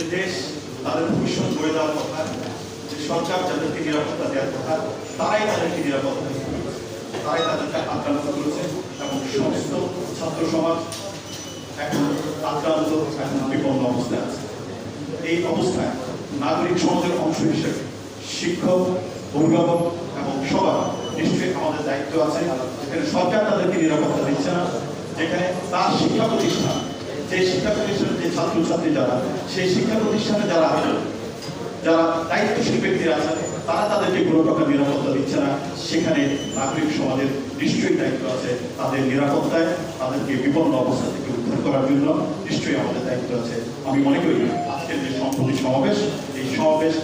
যে দেশ, তাদের ভবিষ্যৎ গড়ে দেওয়ার কথা, যে সরকার যাদেরকে নিরাপত্তা দেওয়ার কথা, তারাই তাদেরকে নিরাপত্তা তারাই তাদেরকে আক্রান্ত করেছে এবং সমস্ত ছাত্র সমাজ এখন আক্রান্ত, এখন বিপন্ন অবস্থায় আছে। এই অবস্থায় নাগরিক সমাজের অংশ হিসেবে শিক্ষক, অভিভাবক এবং সবার নিশ্চয়ই আমাদের দায়িত্ব আছে। যেখানে সরকার তাদেরকে নিরাপত্তা দিচ্ছে না, যেখানে তার শিক্ষা প্রতিষ্ঠান যে শিক্ষা প্রতিষ্ঠানের যে ছাত্রছাত্রী যারা, সেই শিক্ষা প্রতিষ্ঠানে যারা যারা দায়িত্বশীল ব্যক্তিরা আছেন তারা তাদেরকে কোনো প্রকার নিরাপত্তা দিচ্ছে না। সেখানে নাগরিক সমাজের নিশ্চয়ই দায়িত্ব আছে তাদের নিরাপত্তায়, তাদেরকে বিপন্ন অবস্থা থেকে উদ্ধার করার জন্য নিশ্চয়ই আমাদের দায়িত্ব আছে। আমি মনে করি আজকের যে সম্প্রতি সমাবেশ, এই সমাবেশ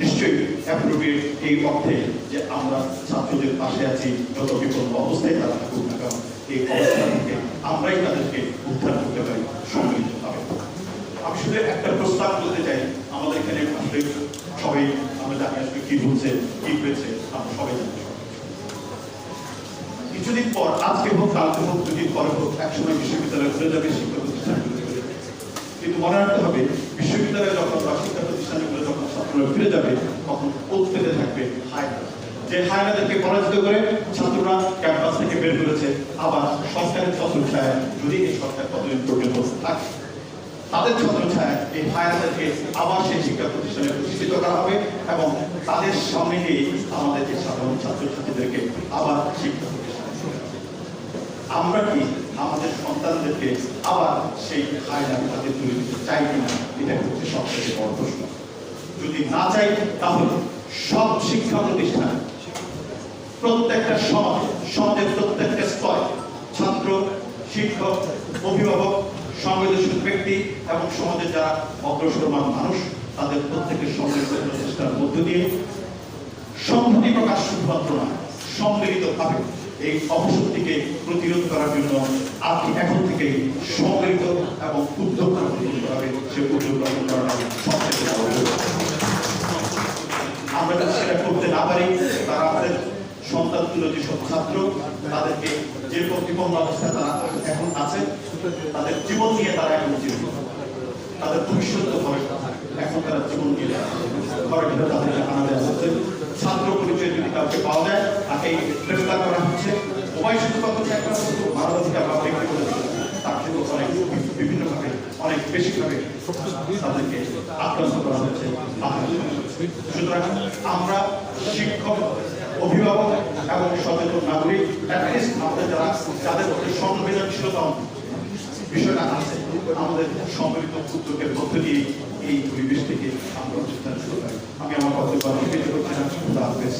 নিশ্চয়ই অ্যাপ্রোপ্রিয়েট এই অর্থে যে আমরা ছাত্রদের পাশে আছি, যত বিপন্ন অবস্থায় তারা থাকুক না কেন, এই অবস্থা থেকে আমরাই তাদেরকে উদ্ধার করতে পারি। একটা প্রস্তাব বলতে চাই। আমাদের এখানে আসলে সবাই আমরা জানি আসলে কি বলছে, কি হয়েছে, আমরা সবাই জানি। কিছুদিন পর, আজকে হোক, কালকে হোক, দুদিন পরে হোক, একসময় বিশ্ববিদ্যালয় খুলে যাবে শিক্ষা প্রতিষ্ঠানগুলো কিন্তু মনে রাখতে হবে, বিশ্ববিদ্যালয়ে যখন বা শিক্ষা প্রতিষ্ঠানগুলো যখন ছাত্ররা ফিরে যাবে, তখন পেতে থাকবে হায়না যে হায়নাদেরকে পরাজিত করে ছাত্ররা ক্যাম্পাস থেকে বের করেছে, আবার সরকারের ছত্রছায়া যদি এই সরকার কতদিন পর্যন্ত থাকে। তাদের ছত্রছায়া এই হায়াতকে আবার সেই শিক্ষা প্রতিষ্ঠানে প্রতিষ্ঠিত করা হবে এবং তাদের গিয়ে আমাদের যে সাধারণ ছাত্রছাত্রীদেরকে আবার শিক্ষা আমরা কি আমাদের সন্তানদেরকে আবার সেই হায়নার হাতে তুলে দিতে চাই কিনা, এটা হচ্ছে সবথেকে বড় প্রশ্ন। যদি না চাই, তাহলে সব শিক্ষা প্রতিষ্ঠান, প্রত্যেকটা সমাজ, সমাজের প্রত্যেকটা স্তরে ছাত্র, শিক্ষক, অভিভাবক সংবেদনশীল ব্যক্তি এবং সমাজের যারা অগ্রসরমান মানুষ, তাদের প্রত্যেকের সম্মিলিত প্রচেষ্টার মধ্য দিয়ে সংহতি প্রকাশ শুধুমাত্র না সম্মিলিতভাবে এই অপশক্তিকে প্রতিরোধ করার জন্য আপনি এখন থেকে সম্মিলিত এবং উদ্যোগ গ্রহণ করতে সে উদ্যোগ গ্রহণ বড় উদ্যোগ। আমরা সেটা করতে না পারি, তারা আমাদের সন্তান তুলো যেসব ছাত্র, তাদেরকে যে বিপন্ন অবস্থায় তারা এখন আছে, তাদের জীবন নিয়ে তারা এখন জীবন। তাদের ভবিষ্যৎ হবে এখন তারা জীবন নিয়ে ঘরে ঘরে তাদেরকে আনা দেওয়া ছাত্র পরিচয় যদি কাউকে পাওয়া যায়, তাকে গ্রেফতার করা হচ্ছে। উভয় শুধু কথা একটা শুধু মানবাধিকার বা ব্যক্তিগত তার জন্য অনেক বিভিন্নভাবে, অনেক বেশিভাবে তাদেরকে আক্রান্ত করা হচ্ছে। সুতরাং আমরা শিক্ষক অভিভাবক এবং সচেতন নাগরিক অ্যাটলিস্ট আমাদের যারা যাদের প্রতি সংবেদনশীলতা বিষয়টা আছে, আমাদের সম্মিলিত উদ্যোগের মধ্য দিয়ে এই পরিবেশ থেকে আমরা চিন্তা শুরু করি। আমি আমার হাফেজ।